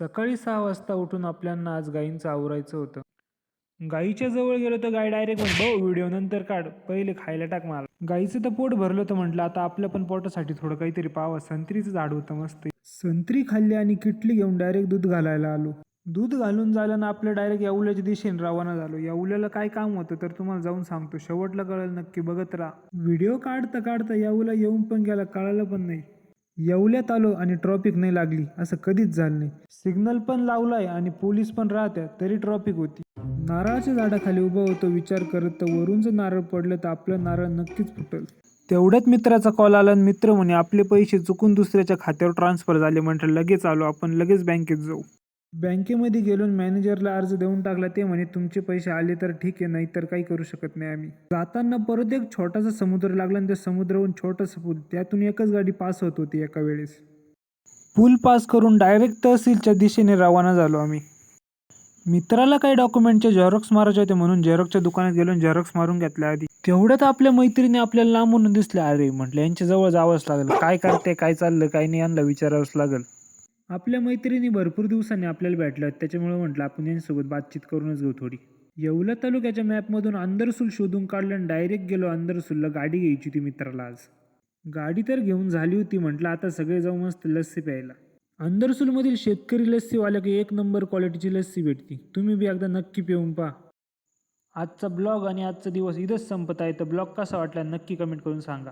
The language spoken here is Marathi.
सकाळी सहा वाजता उठून आपल्यांना आज गाईंचं आवरायचं होतं. गाईच्या जवळ गेलो तर गाय डायरेक्ट म्हणतो भाऊ व्हिडिओ नंतर काढ पहिले खायला टाक मला. गाईचं तर पोट भरलं तर म्हटलं आता आपल्या पण पोटासाठी थोडं काहीतरी पाहावं संत्रीचं झाड होतं मस्त. संत्री खाल्ली आणि किटली घेऊन डायरेक्ट दूध घालायला आलो. दूध घालून झालं ना आपलं डायरेक्ट येवल्याच्या दिशेने रवाना झालो. याऊल्याला काय काम होतं तर तुम्हाला जाऊन सांगतो. शेवटला कळेल नक्की बघत राहा. व्हिडिओ काढता काढता याऊला येऊन पण गेला कळालं पण नाही. येवल्यात आलो आणि ट्रॉफिक नाही लागली असं कधीच झालं नाही. सिग्नल पण लावलाय आणि पोलीस पण राहत्या तरी ट्रॉफिक होती. नारळाच्या झाडाखाली उभं होतो विचार करत तर वरून जर नारळ पडलं तर आपलं नारळ नक्कीच फुटल. तेवढ्यात मित्राचा कॉल आला आणि मित्र म्हणे आपले पैसे चुकून दुसऱ्याच्या खात्यावर ट्रान्सफर झाले म्हटलं लगेच आलो आपण लगेच बँकेत जाऊ. बँकेमध्ये गेलो मॅनेजरला अर्ज देऊन टाकला ते म्हणे तुमचे पैसे आले तर ठीक आहे नाही तर काही करू शकत नाही आम्ही. जाताना परत एक छोटासा समुद्र लागला आणि त्या समुद्रावरून छोटासा पूल त्यातून एकच गाडी पास होत होती एका वेळेस. पूल पास करून डायरेक्ट तहसीलच्या दिशेने रवाना झालो आम्ही. मित्राला काही डॉक्युमेंटचे झेरॉक्स मारायचे होते म्हणून झेरॉक्सच्या दुकानात गेलो झेरॉक्स मारून घेतल्या आधी. तेवढ्यात आपल्या मैत्रिणी आपल्याला लांबून दिसल्या. अरे म्हटलं यांच्या जवळ जावंच लागलं. काय करते काय चाललं काय नाही यांना विचारावंच लागेल. आपल्या मैत्रिणी भरपूर दिवसांनी आपल्याला भेटल्यात त्याच्यामुळे म्हटलं आपण यांच्यासोबत बातचीत करूनच घेऊ थोडी. येवला तालुक्याच्या मॅपमधून अंदरसूल शोधून काढलं आणि डायरेक्ट गेलो अंदरसूलला गाडी घ्यायची होती मित्राला आज. गाडी तर घेऊन झाली होती म्हटलं आता सगळे जाऊ मस्त लस्सी प्यायला. अंदरसूलमधील शेतकरी लस्सीवाल्या की एक नंबर क्वालिटीची लस्सी भेटती. तुम्ही बी एकदा नक्की पिऊन पहा. आजचा ब्लॉग आणि आजचा दिवस इथंच संपत आहे. तर ब्लॉग कसा वाटला नक्की कमेंट करून सांगा.